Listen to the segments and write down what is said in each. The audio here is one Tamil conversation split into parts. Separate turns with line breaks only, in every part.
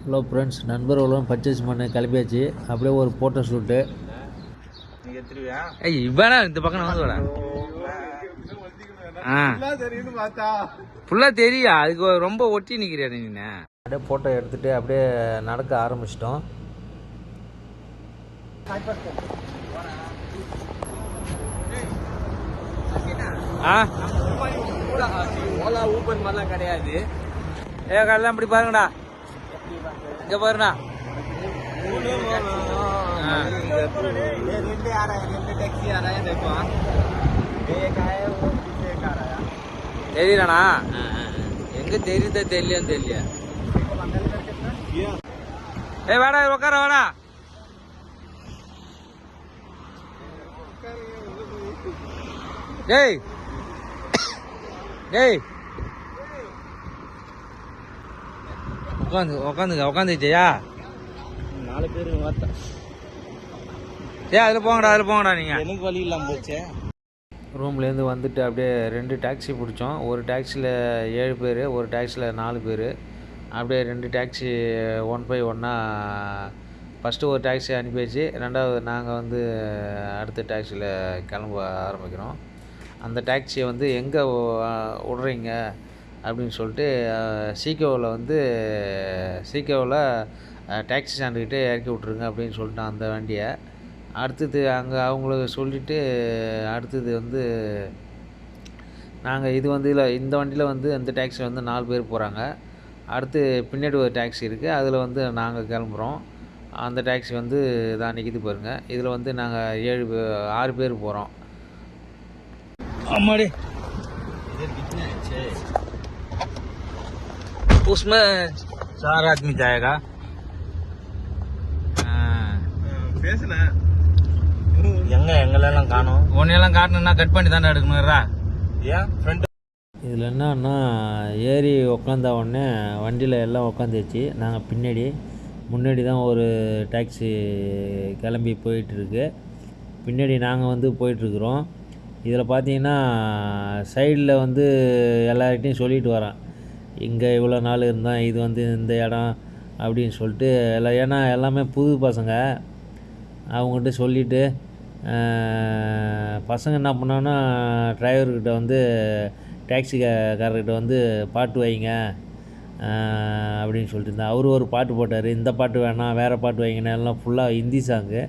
ஹலோ ஃப்ரெண்ட்ஸ் நண்பர்களும் பர்ச்சேஸ் பண்ண கிளம்பியாச்சு அப்படியே ஒரு ஃபோட்டோ ஷூட்டு
ஏய் இவனா இந்த பக்கம் வந்து ஆ
தெரியுது பார்த்தா
ஃபுல்லா தெரியா அதுக்கு ரொம்ப ஒட்டி நிக்கிறியா நீ
அப்படியே ஃபோட்டோ எடுத்துகிட்டு அப்படியே நடக்க ஆரம்பிச்சிட்டோம்
ஆ
ஓலா ஊபர் மாதிரிலாம் கிடையாது
ஏ கல்லாம் இப்படி பாருங்கடா இங்க
பாருண்ணா.
தெரியலண்ணா எங்க தெரியுதா தெரியலையான்னு தெரியல ஏ வேடா உட்கார வேடா. டேய் டேய் உட்காந்து உட்காந்துங்க உட்காந்துச்சியா
நாலு பேர்
ஏ அதில் போங்கடா அதில் போங்கடா நீங்கள்
எனக்கு வழி இல்லாம போச்சே.
ரூம்லேருந்து வந்துட்டு அப்படியே ரெண்டு டாக்ஸி பிடிச்சோம். ஒரு டாக்ஸியில் ஏழு பேர் ஒரு டாக்ஸியில் நாலு பேர். அப்படியே ரெண்டு டாக்ஸி ஒன் பை ஒன்னாக ஃபஸ்ட்டு ஒரு டாக்ஸி அனுப்பியாச்சு. ரெண்டாவது நாங்கள் வந்து அடுத்த டாக்ஸியில் கிளம்ப ஆரம்பிக்கிறோம். அந்த டாக்ஸியை வந்து எங்கே விட்றீங்க? அப்படின்னு சொல்லிட்டு சீக்கோவில் வந்து சீக்கோவில் டேக்ஸி ஸ்டாண்டுக்கிட்டே இறக்கி விட்ருங்க அப்படின்னு சொல்லிட்டான் அந்த வண்டியை. அடுத்தது அங்கே அவங்களுக்கு சொல்லிவிட்டு அடுத்தது வந்து நாங்கள் இது வந்து இல்லை இந்த வண்டியில் வந்து இந்த டேக்ஸி வந்து நாலு பேர் போகிறாங்க அடுத்து பின்னாடி ஒரு டாக்ஸி இருக்குது அதில் வந்து நாங்கள் கிளம்புறோம். அந்த டாக்ஸி வந்து இதான் நிற்கிது பாருங்கள் இதில் வந்து நாங்கள் ஏழு ஆறு பேர் போகிறோம்
ஆமாடி
उसमें चार आदमी जाएगा
பேசுன எங்க எங்களெல்லாம் காணோம்
உன்னையெல்லாம் காட்டணும்னா கட் பண்ணி தானே எடுக்கணும்ரா
ஏன் ஃப்ரெண்ட்
இதில் என்னன்னா ஏறி உக்காந்த உடனே வண்டியில் எல்லாம் உக்காந்துச்சு நாங்கள் பின்னாடி முன்னாடி தான் ஒரு டாக்ஸி கிளம்பி போயிட்டுருக்கு பின்னாடி நாங்கள் வந்து போயிட்டுருக்குறோம் இதில் பார்த்தீங்கன்னா சைடில் வந்து எல்லார்கிட்டையும் சொல்லிட்டு வரேன் இங்கே இவ்வளோ நாள் இருந்தோம் இது வந்து இந்த இடம் அப்படின்னு சொல்லிட்டு எல்லாம் ஏன்னா எல்லாமே புது பசங்க. அவங்ககிட்ட சொல்லிவிட்டு பசங்க என்ன பண்ணோன்னா டிரைவர்கிட்ட வந்து டாக்ஸி காரர்கிட்ட வந்து பாட்டு வைங்க அப்படின்னு சொல்லிட்டு இருந்தேன் அவரு ஒரு பாட்டு போட்டார். இந்த பாட்டு வேணாம் வேறு பாட்டு வைங்கன்னு எல்லாம் ஃபுல்லாக ஹிந்தி சாங்கு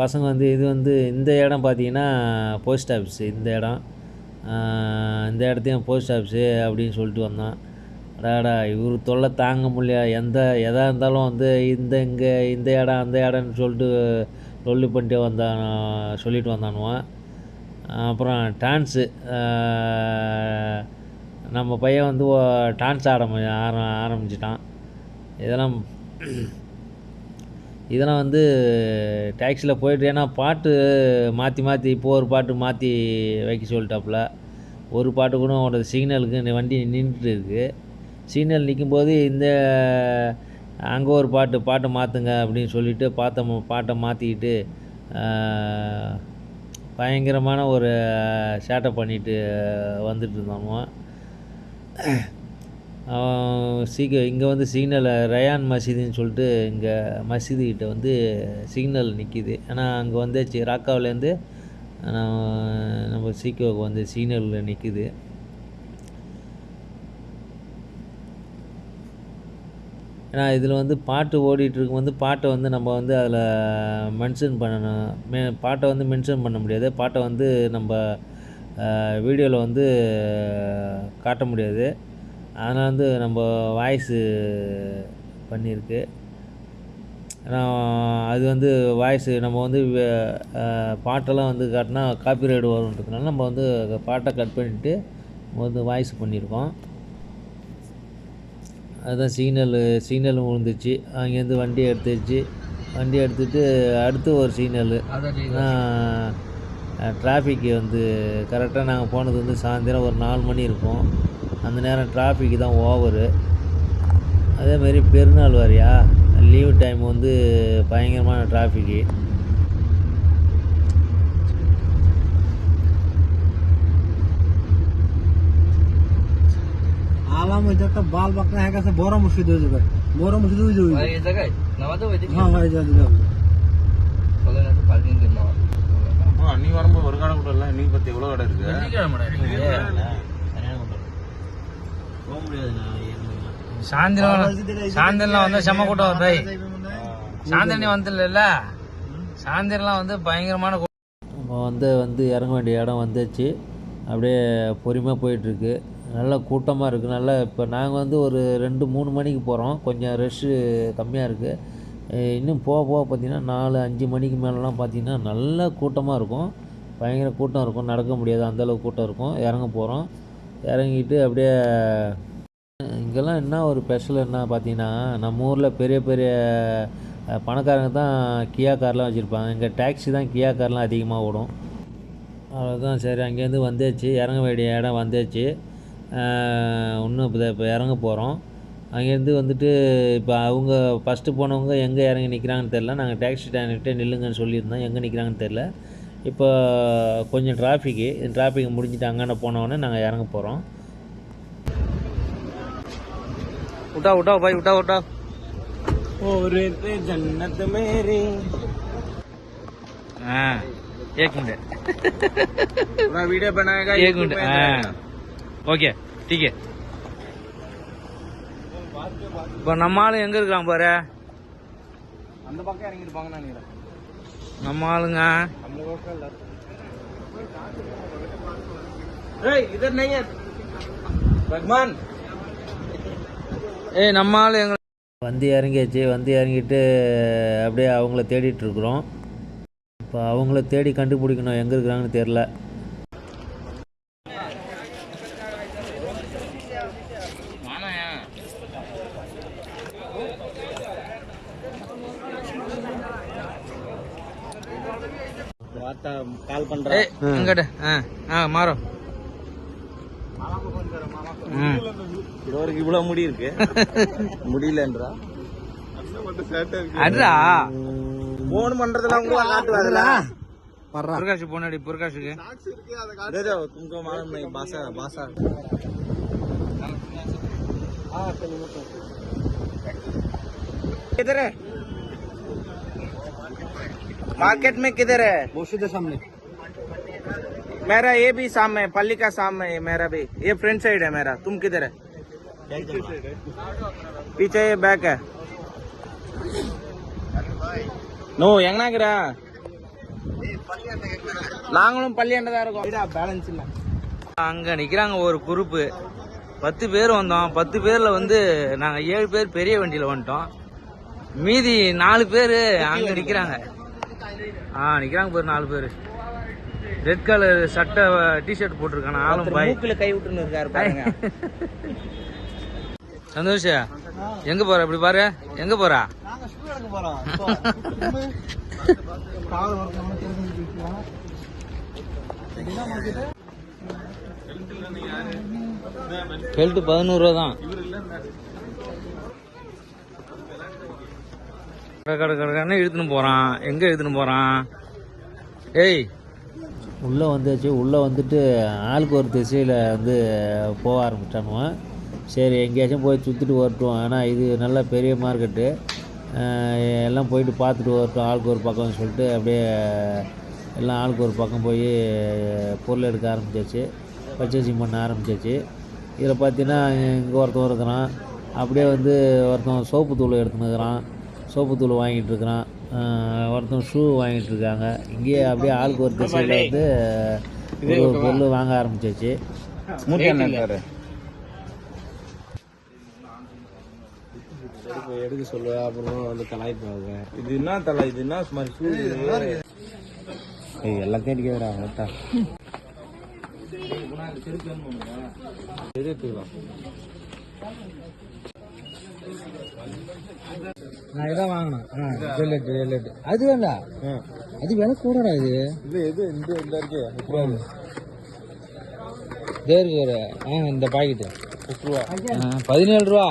பசங்க வந்து இது வந்து இந்த இடம் பார்த்தீங்கன்னா போஸ்ட் ஆஃபீஸ் இந்த இடம். இந்த இடத்தையும் போஸ்ட் ஆஃபீஸு அப்படின்னு சொல்லிட்டு வந்தான். அடாடா இவர் தொல்லை தாங்க முடியல. எந்த எதாக இருந்தாலும் வந்து இந்த இங்கே இந்த இடம் அந்த இடம்னு சொல்லிட்டு சொல்லி பண்ணிட்டு வந்தான் சொல்லிட்டு வந்தானுவான். அப்புறம் டான்ஸு நம்ம பையன் வந்து டான்ஸ் ஆட ஆர ஆரம்பிச்சிட்டான். இதெல்லாம் இதெல்லாம் வந்து டாக்ஸியில் போயிட்டு ஏன்னா பாட்டு மாற்றி மாற்றி இப்போ ஒரு பாட்டு மாற்றி வைக்க சொல்லிட்டாப்புல. ஒரு பாட்டு கூட உன்னோட சிக்னலுக்கு இந்த வண்டி நின்றுட்டு இருக்குது சிக்னல் நிற்கும்போது இந்த அங்கே ஒரு பாட்டு பாட்டை மாற்றுங்க அப்படின்னு சொல்லிட்டு பார்த்த பாட்டை மாற்றிக்கிட்டு பயங்கரமான ஒரு சேட்டை பண்ணிட்டு வந்துட்டு இருந்தோம் சீக்க இங்கே வந்து சிக்னல் ரயான் மசீதுன்னு சொல்லிட்டு இங்கே மசீது கிட்ட வந்து சிக்னல் நிற்கிது ஏன்னா அங்கே வந்து ராக்காவிலேருந்து நம்ம- நம்ம சீக்கோவுக்கு வந்து சிக்னலில் நிற்கிது ஏன்னா இதில் வந்து பாட்டு ஓடிட்டுருக்கும் வந்து பாட்டை வந்து நம்ம வந்து அதில் மென்ஷன் பண்ணணும். மே பாட்டை வந்து மென்ஷன் பண்ண முடியாது. பாட்டை வந்து நம்ம வீடியோவில் வந்து காட்ட முடியாது. அதனால் வந்து நம்ம வாய்ஸு பண்ணியிருக்கு. ஏன்னா அது வந்து வாய்ஸு நம்ம வந்து பாட்டெல்லாம் வந்து காட்டினா காப்பிரைடு வருன்றதுனால நம்ம வந்து பாட்டை கட் பண்ணிவிட்டு நம்ம வந்து வாய்ஸ் பண்ணியிருக்கோம். அதுதான் சிக்னல் சிக்னல் விழுந்துச்சு அங்கேருந்து வண்டி எடுத்துச்சு வண்டி எடுத்துட்டு அடுத்து ஒரு சிக்னலு டிராஃபிக் வந்து கரெக்டாக நாங்கள் போனது வந்து சாயந்தரம் ஒரு நாலு மணி இருக்கும். அந்த நேரம் டிராஃபிக் தான் ஓவரு அதேமாரி பெருநாள் வரையா லீவு டைம் வந்து பயங்கரமான டிராஃபிக்கு
ஆமா গেলাম ওই যে একটা বাল বাকনা হয়ে গেছে বড় মসজিদ হয়ে যাবে বড় মসজিদ হয়ে যাবে
এই জায়গায় নামাতে ওই দিকে
হ্যাঁ হ্যাঁ যা দিলাম
சொல்ல நேரத்து பார்க்கிங் தெரியும்
நீ வரும்போது ஒரு கடை கூட இல்லை நீ பத்தி எவ்வளவு கடை இருக்கு
போக முடியாதுண்ணா
சாயந்திரம் சாயந்திரம்லாம் வந்து செம்ம கூட்டம் வருது சாயந்திரம் நீ வந்துடல சாயந்திரம்லாம் வந்து பயங்கரமான நம்ம வந்து வந்து இறங்க வேண்டிய இடம் வந்துச்சு. அப்படியே பொறுமையாக போயிட்டுருக்கு. நல்லா கூட்டமாக இருக்குது நல்லா இப்போ நாங்கள் வந்து ஒரு ரெண்டு மூணு மணிக்கு போகிறோம் கொஞ்சம் ரஷ்ஷு கம்மியாக இருக்குது இன்னும் போக போக பார்த்திங்கன்னா நாலு அஞ்சு மணிக்கு மேலெலாம் பார்த்திங்கன்னா நல்ல கூட்டமாக இருக்கும். பயங்கர கூட்டம் இருக்கும். நடக்க முடியாது. அந்தளவுக்கு கூட்டம் இருக்கும். இறங்க போகிறோம் இறங்கிட்டு அப்படியே இங்கெல்லாம் என்ன ஒரு ஸ்பெஷல் என்ன பார்த்தீங்கன்னா நம்ம ஊரில் பெரிய பெரிய பணக்காரங்க தான் கியா கார்லாம் வச்சுருப்பாங்க. இங்கே டேக்ஸி தான் கியா கார்லாம் அதிகமாக ஓடும். அவ்வளோதான் சரி அங்கேருந்து வந்தாச்சு இறங்க வேண்டிய இடம் வந்தாச்சு இன்னும் இப்போ இப்போ இறங்க போகிறோம் அங்கேருந்து வந்துட்டு இப்போ அவங்க ஃபஸ்ட்டு போனவங்க எங்கே இறங்கி நிற்கிறாங்கன்னு தெரில நாங்கள் டேக்ஸி ஸ்டாண்ட்கிட்ட நில்லுங்கன்னு சொல்லியிருந்தோம். எங்கே நிற்கிறாங்கன்னு தெரில இப்போ கொஞ்சம் டிராஃபிக்கு டிராஃபிக் முடிஞ்சிட்டு அங்காண்ட போனோடனே நாங்கள் இறங்க போகிறோம் उठा उठा भाई उठा उठा
और ते जन्नत मेरी
हाँ एक मिनट
पूरा वीडियो बनाएगा
एक मिनट हाँ ஓகே ठीक है இப்போ நம்ம ஆளு எங்க இருக்கான் பாரு
அந்த பக்கம் இறங்கிட்டு போங்க நினைக்கிறேன்
நம்ம ஆளுங்க. ஏய் நம்ம ஆளு எங்க வந்து இறங்கியாச்சு வந்து இறங்கிட்டு அப்படியே அவங்கள தேடிட்டு இருக்கிறோம். இப்போ அவங்கள தேடி கண்டுபிடிக்கணும் எங்கே இருக்கிறாங்கன்னு தெரில
கால் பண்றேன்
ஏய் இங்கட்டு ஆ ஆ மாறும் ம்
இவருக்கு இவ்வளவு முடி இருக்கு முடியலன்றா
அட்ரா
போன் பண்றதுல உங்களை காட்டுவாதுல
புரகாஷ் போனாடி புரகாஷுக்கு
दे दो तुमको मालूम नहीं भाषा भाषा किधर है मार्केट में किधर है?
मस्जिद के सामने।
मेरा ये भी सामने पल्ली का सामने है मेरा भी। ये फ्रंट साइड है मेरा। तुम किधर है? पीछे ये बैक है। நோ எங்கனாக்குற நாங்களும் பள்ளியாண்டதா இருக்கோம். பேலன்ஸ் இல்லை.
அங்கே நிற்கிறாங்க ஒரு குரூப்பு. பத்து பேர் வந்தோம். பத்து பேரில் வந்து நாங்கள் ஏழு பேர் பெரிய வண்டியில் வந்துட்டோம். மீதி நாலு பேர் அங்கே நிற்கிறாங்க ஆ நிக்கிறாங்க பேர் நாலு பேர். ரெட் கலர் சட்டை டிஷர்ட் போட்டிருக்கான ஆளும் பாய்.
மூக்குல கை விட்டுன்னு இருக்காரு பாருங்க.
சந்தோஷ் எங்க போற? இப்படி பாரு. எங்க போறா?
நாங்க ஷூ எடுக்க போறோம். கால் ஒர்க் நம்ம தெரிஞ்சுக்கலாம் என்ன மார்க்கெட்
பெல்ட் பதினோரு ரூபா தான். கட கட இழுத்துன்னு போறான். எங்க இழுத்துன்னு போறான்? ஏய். உள்ளே வந்தாச்சு உள்ளே வந்துட்டு ஆளுக்கு ஒரு திசையில் வந்து போக ஆரம்பிச்சானுவான் சரி எங்கேயாச்சும் போய் சுற்றிட்டு வரட்டும். ஆனால் இது நல்ல பெரிய மார்க்கெட்டு எல்லாம் போயிட்டு பார்த்துட்டு வரட்டும். ஆளுக்கு ஒரு பக்கம்னு சொல்லிட்டு அப்படியே எல்லாம் ஆளுக்கு ஒரு பக்கம் போய் பொருள் எடுக்க ஆரம்பிச்சாச்சு. பர்ச்சேசிங் பண்ண ஆரம்பிச்சாச்சு. இதில் பார்த்தீங்கன்னா இங்கே ஒருத்தன் இருக்கிறான் அப்படியே வந்து ஒருத்தன் சோப்பு தூள் எடுத்துன்னு இருக்கிறான். சோப்பு தூள் வாங்கிட்டு இருக்கிறான் ஆஹ் ஒருத்தன் ஷூ வாங்கிட்டு இருக்காங்க இங்கேயே அப்படியே ஆளுக்கு ஒரு திசையில் வந்து ஒரு ஒரு பொருள் வாங்க ஆரம்பிச்சாச்சு.
மூட்டை என்ன இருக்காரு
எடுக்க சொல்லுவா அப்புறம் வந்து கலாய்ப்பாங்க
இது என்ன தலை? இது என்ன சும்மா ஷூ?
எல்லாம் தேடிக்கிறா கரெக்டா
நான் இதான் வாங்கினேன் ஜெல்லட் ஜெல்லட் அது வேண்டாம் அது விலை கூடடா இது.
இது எது இந்த இந்த இருக்கு
தேர் வேறு ஆ இந்த பாக்கெட்டு பதினேழு ரூபா.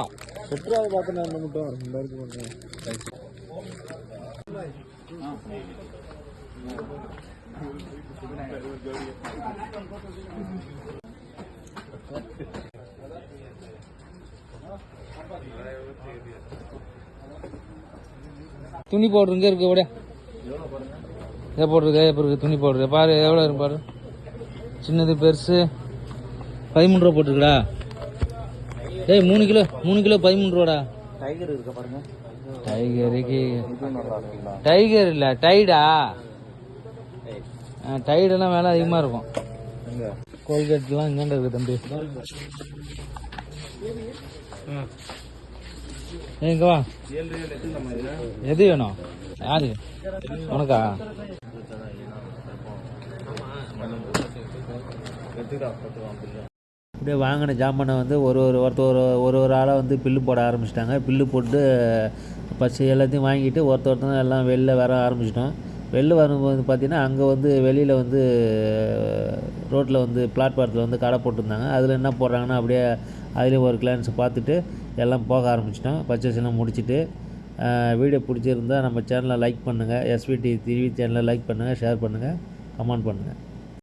பெட்ரோல் பார்த்து நான் மட்டும். இந்த இருக்கு பண்ணுறேன்
துணி பவுடர் இங்கே இருக்கு விட இதை போட்டிருக்கு இப்போ இருக்கு துணி பவுடர் பாரு எவ்வளோ இருக்கு பாரு. சின்னது பெருசு. பதிமூணு ரூபா போட்டிருக்குடா. ஏய் மூணு கிலோ மூணு கிலோ பதிமூணு ரூபாடா.
டைகர் இருக்க பாருங்க.
டைகருக்கு டைகர் இல்லை டைடா டைடெல்லாம் விலை அதிகமாக இருக்கும். கோல்கேட்லாம் இங்கேண்ட இருக்கு தம்பி? எங்க வா. எது வேணும்? யாரு? உனக்கா?
அப்படியே வாங்கின ஜாமானை வந்து ஒரு ஒரு ஒருத்தர் ஒரு ஒரு ஆளாக வந்து பில்லு போட ஆரம்பிச்சிட்டாங்க. பில்லு போட்டு பச்சை எல்லாத்தையும் வாங்கிட்டு ஒருத்தர் ஒருத்தர் எல்லாம் வெளில வர ஆரம்பிச்சிட்டோம். வெளில வரும்போது பார்த்தீங்கன்னா அங்கே வந்து வெளியில் வந்து ரோட்டில் வந்து பிளாட்பாரத்தில் வந்து கடை போட்டிருந்தாங்க. அதில் என்ன போடுறாங்கன்னா அப்படியே அதுலேயும் ஒரு கிளான்ஸ் பார்த்துட்டு எல்லாம் போக ஆரம்பிச்சிட்டோம். பர்ச்சேஸ் எல்லாம் முடிச்சுட்டு வீடியோ பிடிச்சிருந்தா நம்ம சேனலை லைக் பண்ணுங்கள் எஸ்விடி டிவி சேனலை லைக் பண்ணுங்கள் ஷேர் பண்ணுங்கள் கமெண்ட் பண்ணுங்கள்